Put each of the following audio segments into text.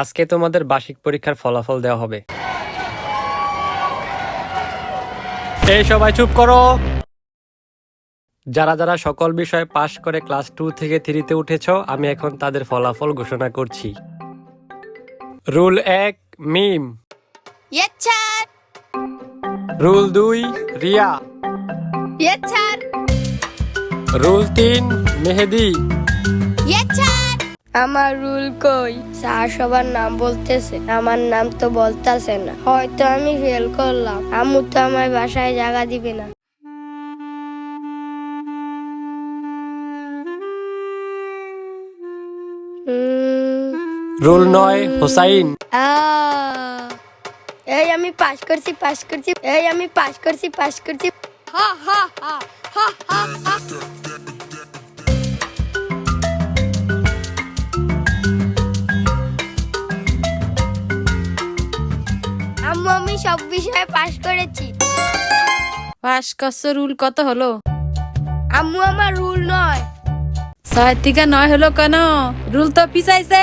আজকে তোমাদের বার্ষিক পরীক্ষার ফলাফল দেওয়া হবে। এই সবাই চুপ করো। যারা যারা সকল বিষয়ে পাশ করে ক্লাস টু থেকে থ্রিতে উঠেছ আমি এখন তাদের ফলাফল ঘোষণা করছি। রুল এক মিম। রুল দুই রিয়া। রুল তিন মেহেদি. আমার রুল কই? স্যার সবার নাম বলতেছে। আমার নাম তো বলতেছে না। হয়তো আমি ফেল করলাম। আম্মু তো আমার বাসায় জায়গা দিবে না। রুল নয় হোসাইন। এই আমি পাস করছি পাস করছি। এই আমি পাস করছি পাস করছি। Ha ha ha ha ha ha. আম্মু আমি সব বিষয়ে পাস করেছি। পাস করছ রুল কত হলো? আম্মু আমার রুল নয়। ছয় থেকে নয় হলো কেন? রুল তো পিছাইছে।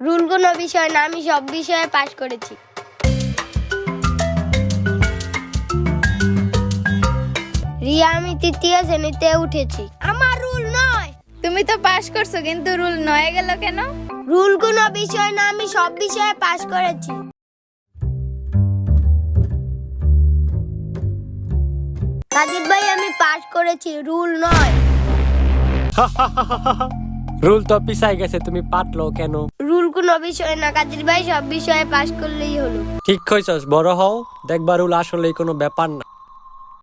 রুল কোনো বিষয় না আমি সব বিষয়ে পাস করেছি। রিয়া আমি তৃতীয় শ্রেণীতে উঠেছি। আমার রুল নয়। তুমি তো পাস করছ কিন্তু রুল নয়ে গেল কেন? রুল কোনো বিষয় না আমি সব বিষয়ে পাস করেছি। কাদির ভাই আমি পাস করেছি রুল নয়। রুল তো পিছাই গেছে তুমি পাটলো কেন? রুল কোনো বিষয় না কাদির ভাই সব বিষয়ে পাস করলেই হলো। ঠিক কইছস বড় হও দেখবা রুল আসলেই কোনো ব্যাপার না।